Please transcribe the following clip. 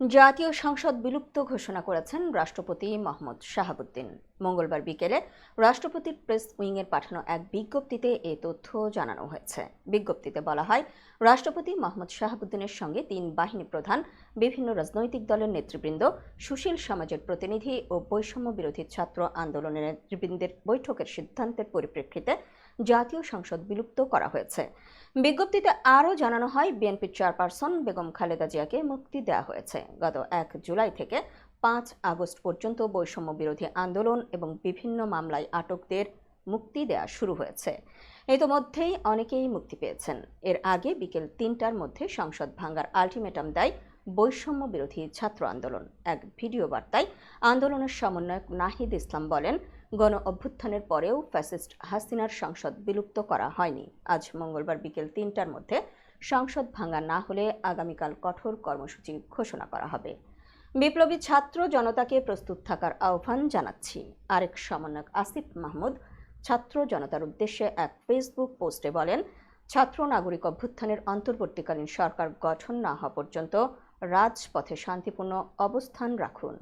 জাতীয় সংসদ বিলুপ্ত ঘোষণা করেছেন রাষ্ট্রপতি মোহাম্মদ শাহাবুদ্দিন। মঙ্গলবার বিকেলে রাষ্ট্রপতির প্রেস উইংয়ের পাঠানো এক বিজ্ঞপ্তিতে এ তথ্য জানানো হয়েছে। বিজ্ঞপ্তিতে বলা হয়, রাষ্ট্রপতি মোহাম্মদ শাহাবুদ্দিনের সঙ্গে তিন বাহিনী প্রধান, বিভিন্ন রাজনৈতিক দলের নেতৃবৃন্দ, সুশীল সমাজের প্রতিনিধি ও বৈষম্য বিরোধী ছাত্র আন্দোলনের নেতৃবৃন্দের বৈঠকের সিদ্ধান্তের পরিপ্রেক্ষিতে জাতীয় সংসদ বিলুপ্ত করা হয়েছে। বিজ্ঞপ্তিতে আরও জানানো হয়, বিএনপির চেয়ারপারসন বেগম খালেদা জিয়াকে মুক্তি দেওয়া হয়েছে। গত এক জুলাই থেকে পাঁচ আগস্ট পর্যন্ত বৈষম্য বিরোধী আন্দোলন এবং বিভিন্ন মামলায় আটকদের মুক্তি দেওয়া শুরু হয়েছে। ইতোমধ্যেই অনেকেই মুক্তি পেয়েছেন। এর আগে বিকেল তিনটার মধ্যে সংসদ ভাঙ্গার আলটিমেটাম দেয় বৈষম্য বিরোধী ছাত্র আন্দোলন। এক ভিডিও বার্তায় আন্দোলনের সমন্বয়ক নাহিদ ইসলাম বলেন, গণ অভ্যুত্থানের পরেও ফ্যাসিস্ট হাসিনার সংসদ বিলুপ্ত করা হয়নি। আজ মঙ্গলবার বিকেল তিনটার মধ্যে সংসদ ভাঙা না হলে আগামীকাল কঠোর কর্মসূচি ঘোষণা করা হবে। বিপ্লবী ছাত্র জনতাকে প্রস্তুত থাকার আহ্বান জানাচ্ছি। আরেক সমন্বয়ক আসিফ মাহমুদ ছাত্র জনতার উদ্দেশ্যে এক ফেসবুক পোস্টে বলেন, ছাত্র নাগরিক অভ্যুত্থানের অন্তর্বর্তীকালীন সরকার গঠন না হওয়া পর্যন্ত রাজপথে শান্তিপূর্ণ অবস্থান রাখুন।